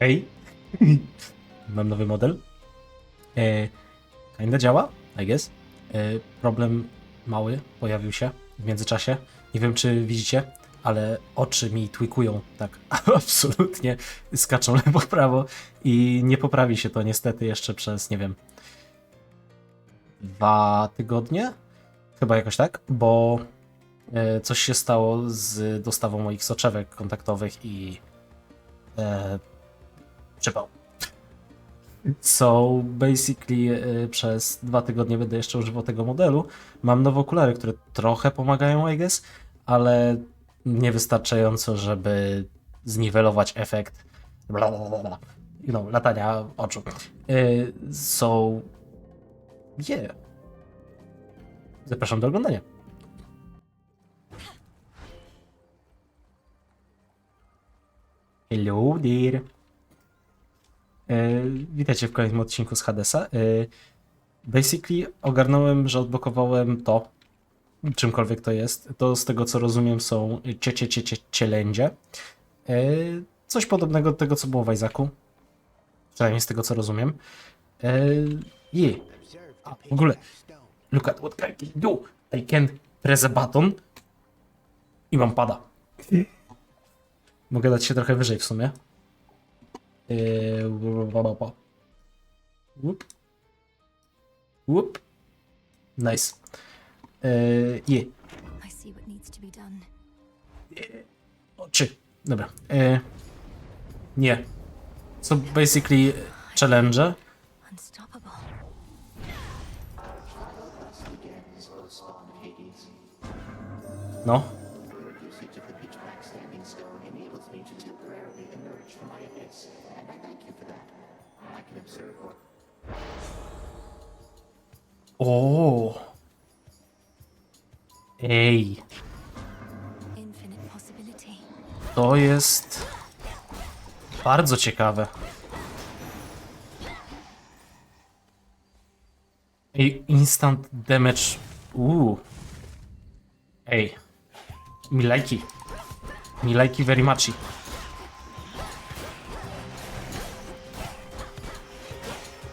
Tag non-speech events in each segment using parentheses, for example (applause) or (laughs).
Hej. (laughs) Mam nowy model. E, kinda działa, I guess. E, problem mały pojawił się w międzyczasie. Nie wiem, czy widzicie, ale oczy mi tweakują tak (laughs) absolutnie. Skaczą lewo, prawo i nie poprawi się to niestety jeszcze przez, nie wiem, dwa tygodnie? Chyba jakoś tak, bo e, coś się stało z dostawą moich soczewek kontaktowych i e, przypał. So basically e, przez dwa tygodnie będę jeszcze używał tego modelu. Mam nowe okulary, które trochę pomagają, I guess, ale niewystarczająco, żeby zniwelować efekt blablabla, you know, latania oczu. E, so yeah. Zapraszam do oglądania. Hello there. E, witajcie w kolejnym odcinku z Hadesa. E, basically ogarnąłem, że odblokowałem to, czymkolwiek to jest. To z tego co rozumiem są ciecie ciecie cielędzie. E, coś podobnego do tego co było w Isaacu. Przynajmniej z tego co rozumiem. A, w ogóle, look at what I can do. I can press a button i mam pada. Mogę dać się trochę wyżej w sumie. Needs to be done. Oczy. Dobra. Yy, nie. So basically challenge. No. O. Ej, to jest bardzo ciekawe. Ej, instant damage. Uuu. Ej. Mi lajki. Mi lajki very muchy.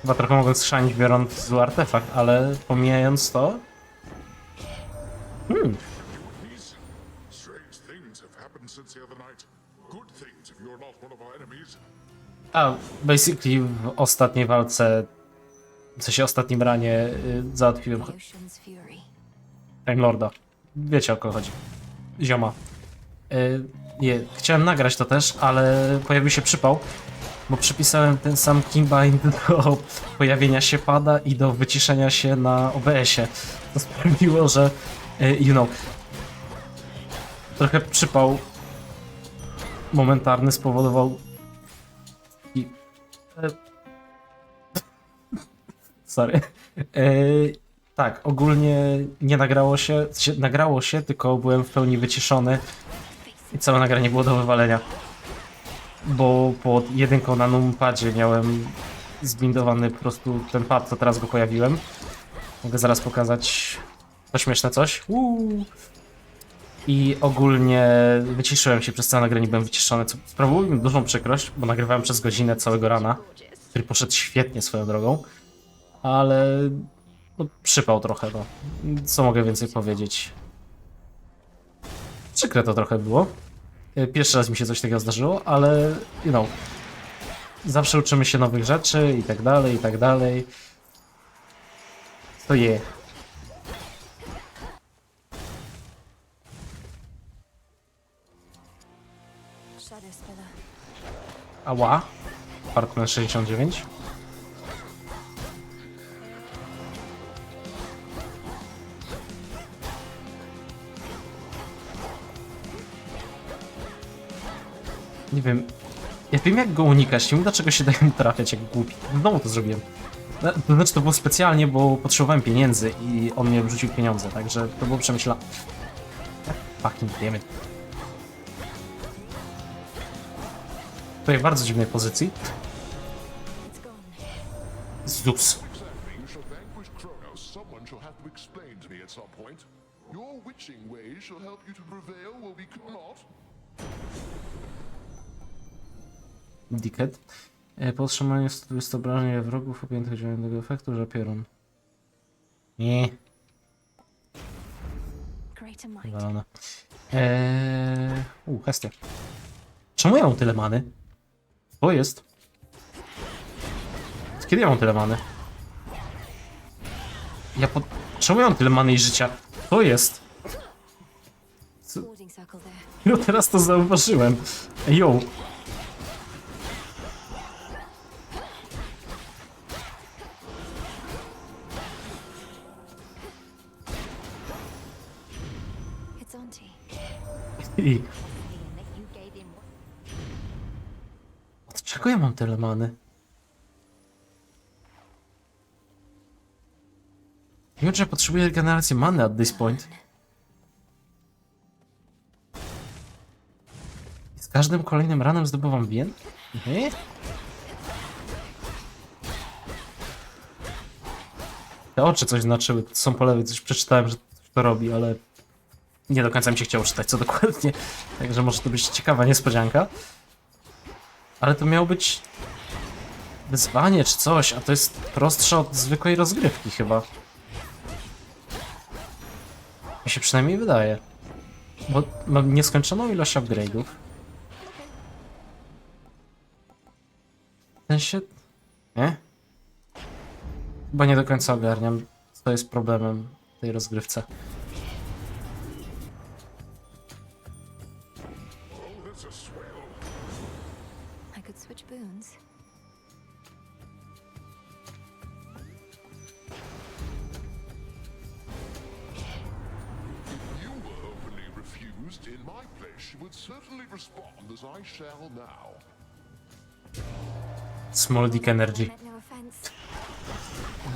Chyba trochę mogę schrzanić biorąc zły artefakt, ale pomijając to... Hmm. A, basically w ostatniej walce, w sensie ostatnim ranie y, załatwiłem. Time Lorda. Wiecie o kogo chodzi. Zioma. Y, nie, chciałem nagrać to też, ale pojawił się przypał, bo przypisałem ten sam Kimbind do pojawienia się pada i do wyciszenia się na OBS-ie. To sprawiło, że y, you know trochę przypał momentarny spowodował i e, sorry. E, tak, ogólnie nie nagrało się, sensie nagrało się, tylko byłem w pełni wyciszony i całe nagranie było do wywalenia. Bo pod jedynką na numpadzie miałem zbindowany po prostu ten pad, co teraz go pojawiłem. Mogę zaraz pokazać to śmieszne coś. Uuu. I ogólnie wyciszyłem się przez całe nagranie, byłem wyciszony, co sprawiło mi dużą przykrość, bo nagrywałem przez godzinę całego rana, który poszedł świetnie swoją drogą, ale no, przypał trochę, no. Co mogę więcej powiedzieć? Przykre to trochę było. E, Pierwszy raz mi się coś takiego zdarzyło, ale you know, zawsze uczymy się nowych rzeczy i tak dalej, i tak dalej. To je. Ała. Parkman 69. Nie wiem. Ja wiem jak go unikać, nie wiem dlaczego się daje mu (laughs) trafiać jak głupi. Znowu to zrobiłem. No, znaczy to było specjalnie, bo potrzebowałem pieniędzy i on mnie wrzucił pieniądze, także to było przemyślane. Fucking damn. Tutaj w bardzo dziwnej pozycji. Zeus. Your witching ways shall help you to prevail Dicket. E, Po otrzymaniu 120 obrażeń wrogów objętych działaniem tego efektu, że piorun. Nie, wywalone. Eee... U, hestia. Czemu ja mam tyle many? Co jest? Od Kiedy ja mam tyle many? Ja po... Czemu ja mam tyle many i życia? Co jest? There. No teraz to zauważyłem. Yo, i... Od czego ja mam tyle many? Wiem, ja potrzebuję regeneracji many at this point. Z każdym kolejnym ranem zdobywam bien? Nie? Te oczy coś znaczyły, to są po lewej, coś przeczytałem, że to robi, ale nie do końca mi się chciało czytać, co dokładnie. Także może to być ciekawa niespodzianka. Ale to miało być wyzwanie czy coś, a to jest prostsze od zwykłej rozgrywki chyba. Mi się przynajmniej wydaje. Bo mam nieskończoną ilość upgrade'ów. Ten się... Nie? Chyba nie do końca ogarniam, co jest problemem w tej rozgrywce. Small dick energy.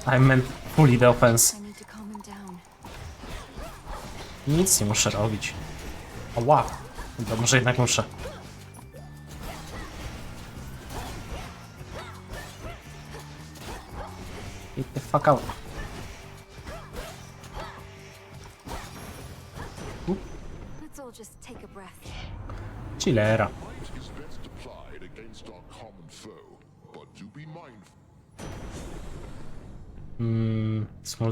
I meant fully the offense. Nic nie muszę robić. Ała! Dobra, może jednak muszę. Get the fuck out. Chillera.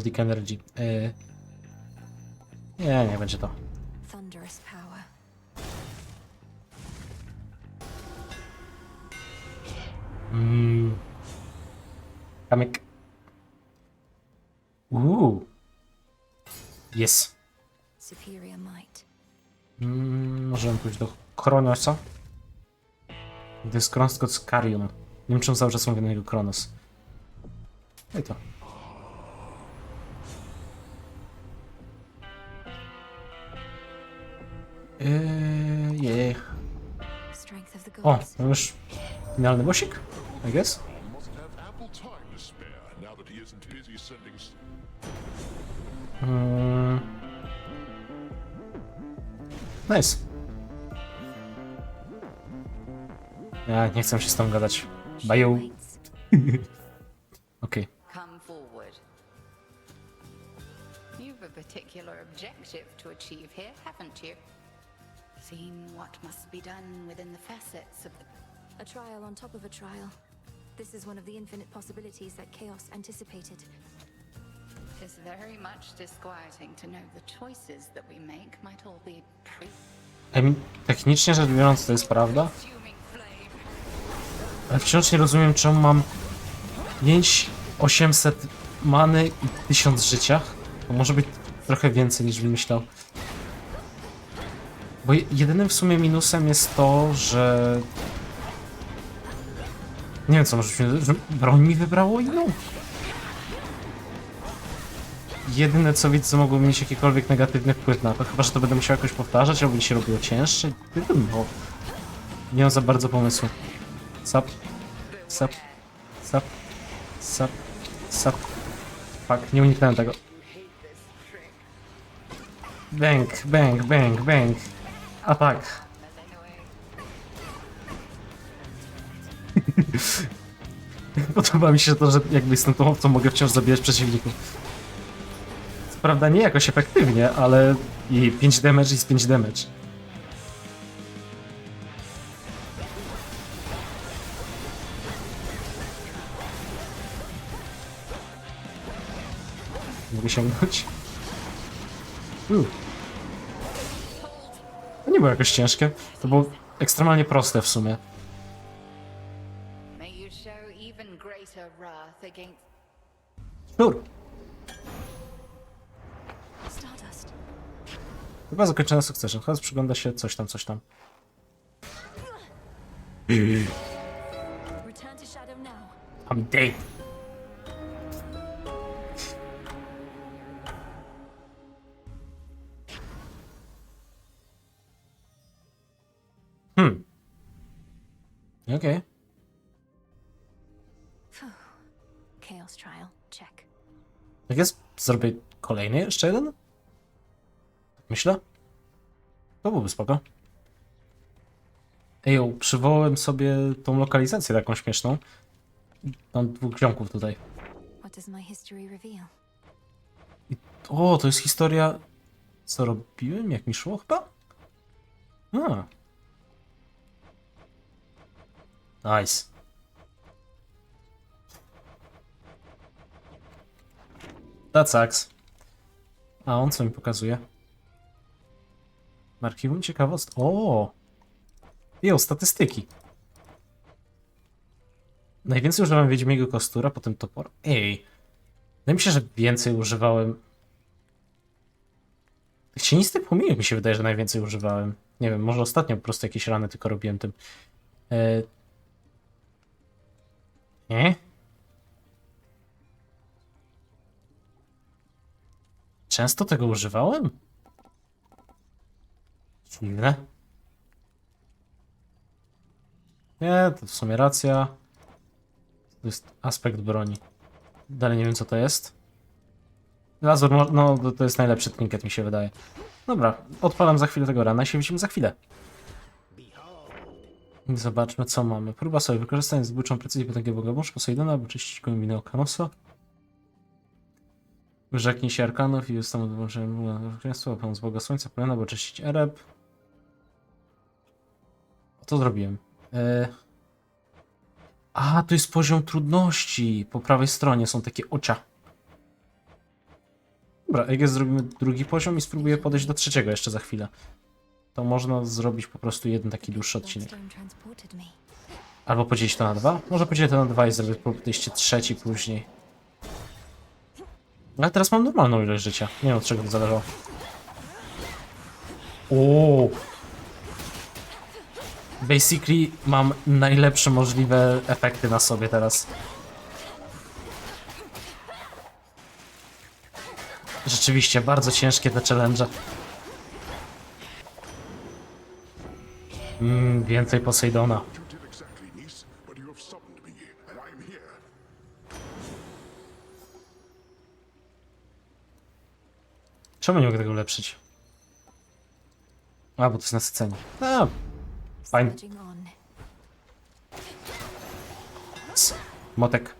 Dick energy. Yy. Nie, nie będzie to. Thunderous power. Mm. Kamyk. Uuu. Yes. Superior might. Mm, możemy pójść do Kronosa. To jest Kronos, Karium. Nie wiem, czemu cały czas mówię na niego Kronos. No i to. Eee, je. Strength of the O, gods. mam już finalny bosik, I guess. He must have ample time to spare now that he isn't busy sending. s- Mm. Nice. Ja nie chcę się z tą gadać. Baju. Waits. (laughs) Okej. Come forward. You've a particular objective to achieve here, haven't you? Seen what must be done within the facets of the A trial on top of a trial. This is one of the infinite possibilities that Chaos anticipated. It's very much disquieting to know the choices that we make might all be pre- technicznie rzecz biorąc to jest prawda, ale wciąż nie rozumiem czemu mam 5800 many i 1000 życia. To może być trochę więcej niż bym myślał. Bo je- jedynym w sumie minusem jest to, że... Nie wiem co może że broń mi wybrało inną. Jedyne co widzę, co mogło mieć jakikolwiek negatywny wpływ na to, chyba że to będę musiał jakoś powtarzać, albo się robiło cięższe. Nie nie mam za bardzo pomysłu. Sap, sap, sap, sap, sap. Fuck, nie uniknąłem tego. Bang, bang, bang, bang. A tak. (laughs) Podoba mi się to, że jakby z tą tomowcą mogę wciąż zabijać przeciwników. Co prawda nie jakoś efektywnie, ale i 5 damage i z 5 damage. Mogę sięgnąć. Uff. Było jakoś ciężkie. To było ekstremalnie proste w sumie. Sure. Chyba zakończone sukcesem. Teraz przygląda się coś tam, coś tam. I'm dead. Okej. Chaos Trial. Check. Jak jest, zrobię kolejny jeszcze jeden? Myślę. To byłoby spoko. Ej, o, przywołałem sobie tą lokalizację taką śmieszną. Mam dwóch ziomków tutaj. What does my history reveal? O, to jest historia. Co robiłem? Jak mi szło chyba? A. Nice. That sucks. A on co mi pokazuje? Archiwum ciekawostek. O! Jo, statystyki. Najwięcej używałem Wiedźmiego Kostura, potem topor. Ej. Wydaje mi się, że więcej używałem. Cienistych pomijek mi się wydaje, że najwięcej używałem. Nie wiem, może ostatnio po prostu jakieś rany tylko robiłem tym. Nie? Często tego używałem? Dziwne. Nie, to w sumie racja. To jest aspekt broni. Dalej nie wiem co to jest. Lazur, no to- to jest najlepszy trinket mi się wydaje. Dobra, odpalam za chwilę tego rana i się widzimy za chwilę. Zobaczmy co mamy. Próba sobie wykorzystania zbójczą precyzję potęgi Bogomorz Posejdona, aby czyścić głębinę Okanosa. Wyrzeknij się arkanów i ustaną wyłączenia królestwa, pan z Boga Słońca, polena, aby czyścić Ereb. To zrobiłem. E... A, to jest poziom trudności. Po prawej stronie są takie ocia. Dobra, jest zrobimy drugi poziom i spróbuję podejść do trzeciego jeszcze za chwilę. To można zrobić po prostu jeden taki dłuższy odcinek. Albo podzielić to na dwa? Może podzielę to na dwa i zrobię podejście trzeci później. Ale teraz mam normalną ilość życia. Nie wiem od czego to zależało. Ooo. Basically mam najlepsze możliwe efekty na sobie teraz. Rzeczywiście, bardzo ciężkie te challenge. And I'm here. Czemu nie mogę tego ulepszyć? A, bo to jest nasycenie. A, fajnie. Motek.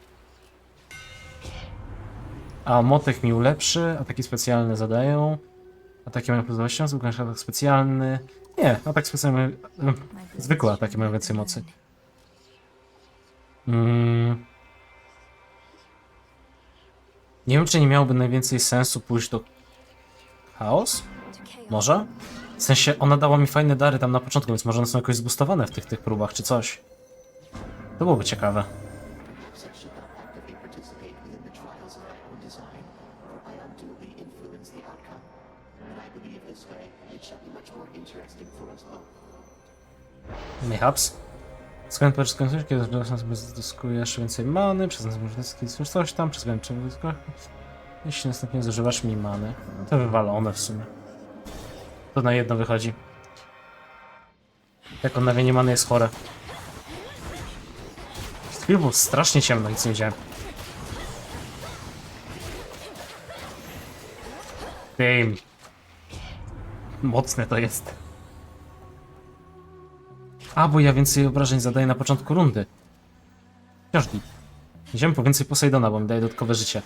A, motek mi ulepszy, ataki specjalne zadają. Ataki mają plus 20, zwykły atak specjalny. Nie, atak specjalny. My boots Zwykłe should ataki mają więcej mocy. Mm. Nie wiem, czy nie miałoby najwięcej sensu pójść do chaos. Może? W sensie, ona dała mi fajne dary tam na początku, więc może one są jakoś zbustowane w tych, tych próbach, czy coś. To byłoby ciekawe. Mayhaps. Skąd pierwszy skończysz, kiedy zyskujesz więcej many, przez następny coś tam, przez więcej Jeśli następnie zużywasz mniej many. To wywalone w sumie. To na jedno wychodzi. Jak odnawianie many jest chore. W chwilę było strasznie ciemno, nic nie widziałem. Damn. Mocne to jest. A, bo ja więcej obrażeń zadaję na początku rundy. Wciąż git. Idziemy po więcej Poseidona, bo mi daje dodatkowe życie.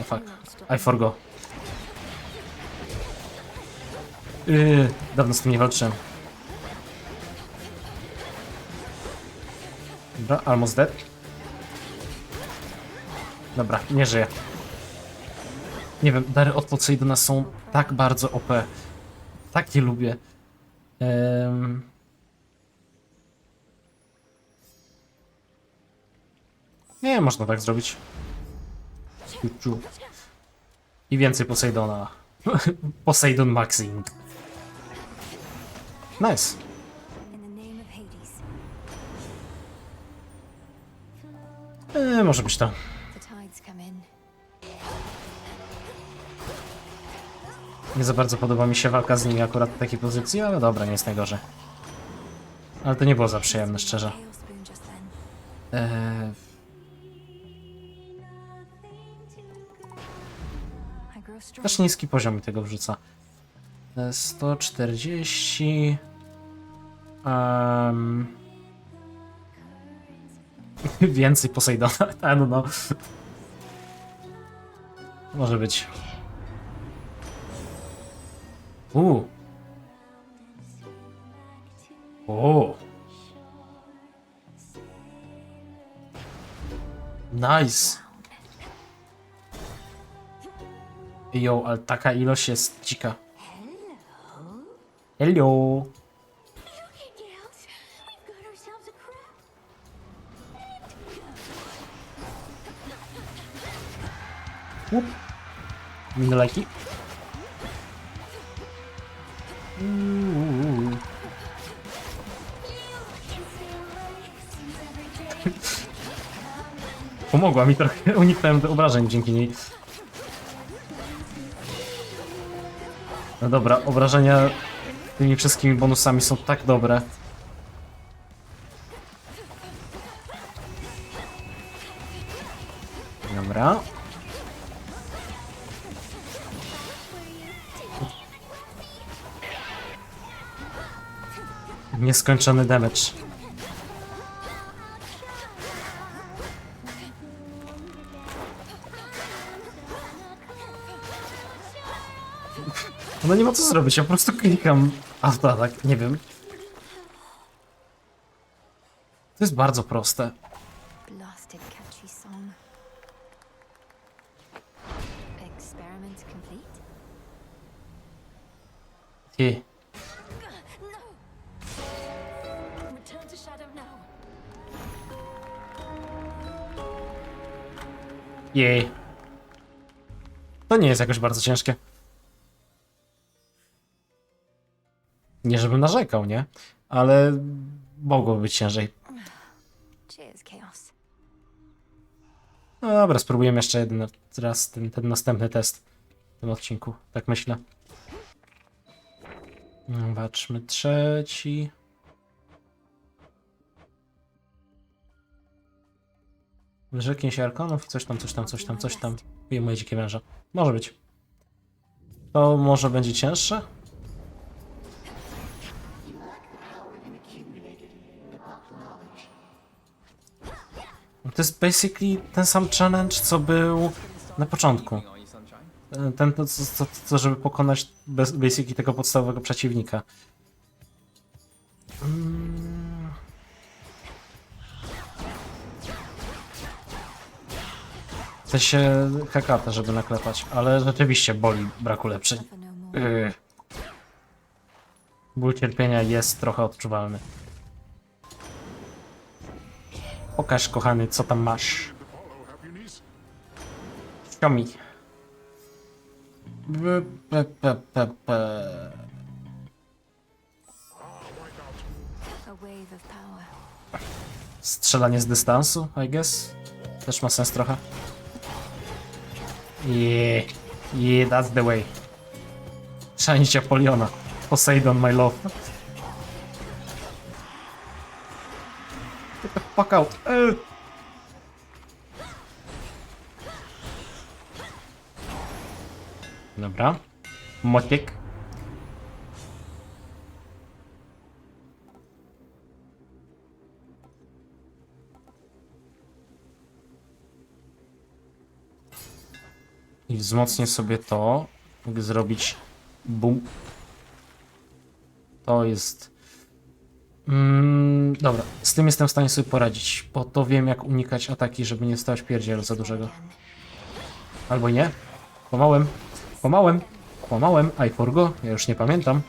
O fuck. I forgo. Yy, dawno z tym nie walczyłem. Dobra, almost dead. Dobra, nie żyję. Nie wiem, dary od Poseidona są tak bardzo OP. Tak je lubię. Em, Nie, można tak zrobić. I więcej Poseidona. (laughs) Poseidon Maxing. Nice. E, może być to. Nie za bardzo podoba mi się walka z nimi akurat w takiej pozycji, ale dobra, nie jest najgorzej. Ale to nie było za przyjemne, szczerze. Eee, też niski poziom tego wrzuca. E, 140... Um, (laughs) więcej Poseidona, I don't know. Może być. Uuu. O. Nice. Jo, ale taka ilość jest dzika. Hello. Łup. Minne lajki. Uuu. Pomogła mi trochę, uniknąłem obrażeń dzięki niej. No dobra, obrażenia tymi wszystkimi bonusami są tak dobre. Dobra. Nieskończony damage. No nie ma co zrobić, ja po prostu klikam autoatak, nie wiem. To jest bardzo proste. Blasted catchy song. Experiment complete? Ty. Return to Shadow now. Jej. To nie jest jakoś bardzo ciężkie. Nie żebym narzekał, nie? Ale mogło być ciężej. Cheers, Chaos. No dobra, spróbujemy jeszcze jeden raz ten, ten następny test w tym odcinku, tak myślę. Zobaczmy trzeci. Wyrzeknie się arkonów i coś tam, coś tam, coś tam, coś tam. I moje dzikie węże. Może być. To może będzie cięższe? To jest basically ten sam challenge, co był na początku. Ten, to, co, co, co żeby pokonać bez, basically tego podstawowego przeciwnika. Mm. Chce się hakata, żeby naklepać, ale rzeczywiście boli braku lepszej. Yy. Ból cierpienia jest trochę odczuwalny. Pokaż, kochany, co tam masz. Power. Strzelanie z dystansu, I guess. Też ma sens trochę. Yeah, yeah, that's the way. Szanicie Poliona. Poseidon, my love. Fuck out. Ugh. Dobra. Motiek. I wzmocnię sobie to. Mogę zrobić bum. To jest. Mm, dobra, z tym jestem w stanie sobie poradzić, bo to wiem jak unikać ataki, żeby nie stać pierdziel za dużego. Albo nie? Kłamałem. Kłamałem. Kłamałem. I forgo. Ja już nie pamiętam.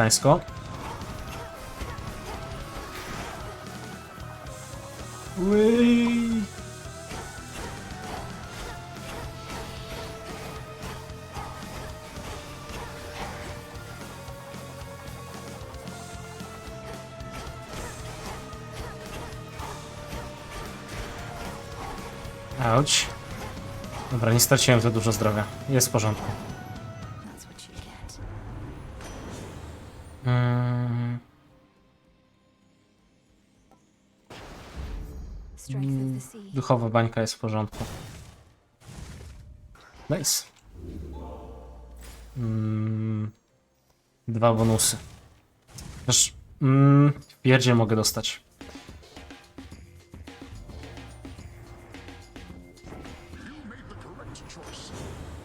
Unikańsko. Ui. Auć. Dobra, nie straciłem za dużo zdrowia. Jest w porządku. Duchowa bańka jest w porządku. Nice. Mm, dwa bonusy. Też mm, pierdzie mogę dostać.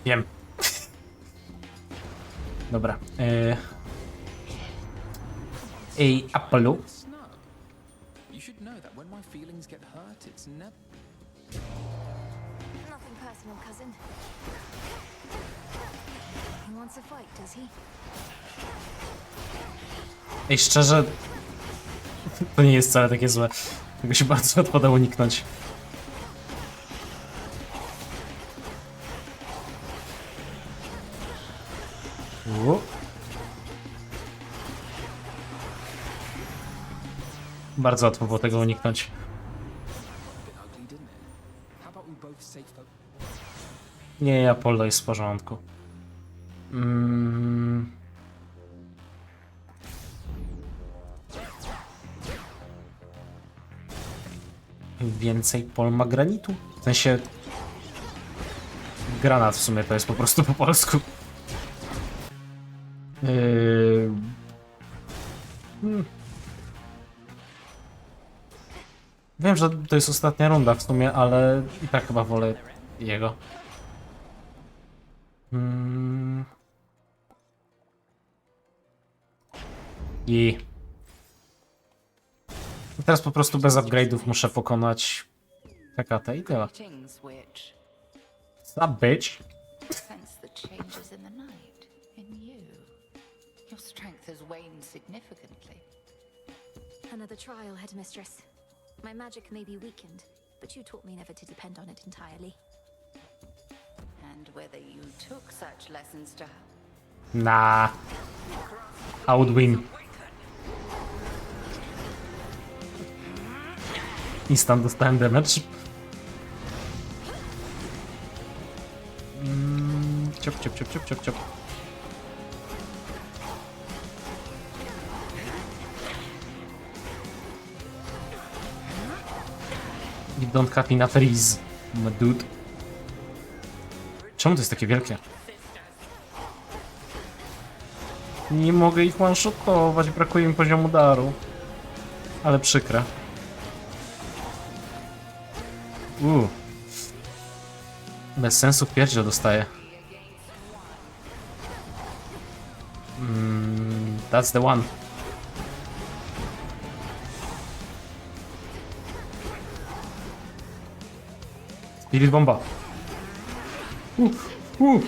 Wiem. (laughs) Dobra. E... it's never. Nothing personal, cousin. He wants a fight, does he? Ej, szczerze, (laughs) to nie jest wcale takie złe. Tego się bardzo łatwo da uniknąć. Bardzo łatwo było tego uniknąć. Nie, Apollo jest w porządku. Mm. Więcej polma granitu? W sensie... Granat w sumie to jest po prostu po polsku. Yy... Hmm. Wiem, że to jest ostatnia runda w sumie, ale i tak chyba wolę jego. Mm. I I teraz po prostu bez upgrade'ów muszę pokonać PKT i tyle. Greetings, witch. A bitch. Another trial, headmistress. My magic may be weakened, but you taught me never to depend on it entirely. And whether you took such lessons to her. Nah. I would win. Instant dostałem damage. Mm, ciop, ciop, ciop, ciop, ciop, ciop. Don't cut me na freeze, my dude. Czemu to jest takie wielkie? Nie mogę ich one-shotować, brakuje mi poziomu daru. Ale przykre. Uuu. Bez sensu pierdziel dostaję. Mm, that's the one. Spirit bomba. Uh.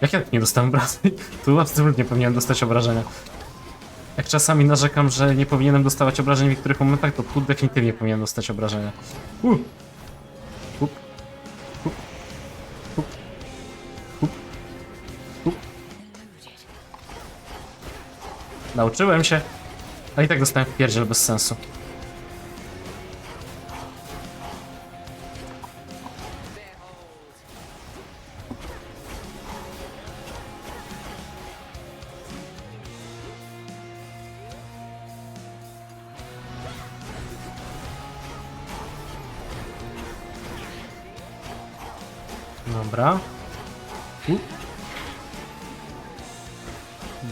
Jak ja nie dostałem obrażeń? (laughs) Tu absolutnie powinienem dostać obrażenia. Jak czasami narzekam, że nie powinienem dostawać obrażeń w niektórych momentach, to tu definitywnie powinienem dostać obrażenia. Up. Nauczyłem się. A i tak dostałem pierdziel bez sensu.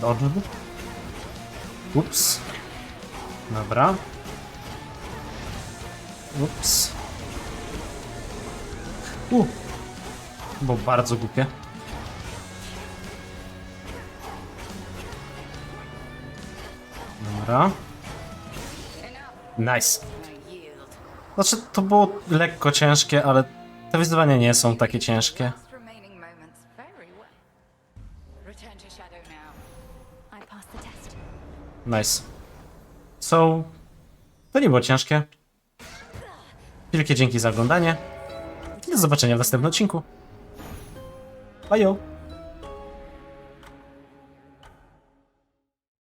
Dodged. Ups. Dobra. Ups. U. Było bardzo głupie. Dobra. Nice. Znaczy, to było lekko ciężkie, ale te wyzwania nie są takie ciężkie. Nice. So, to nie było ciężkie. Wielkie dzięki za oglądanie. I do zobaczenia w następnym odcinku. Bye!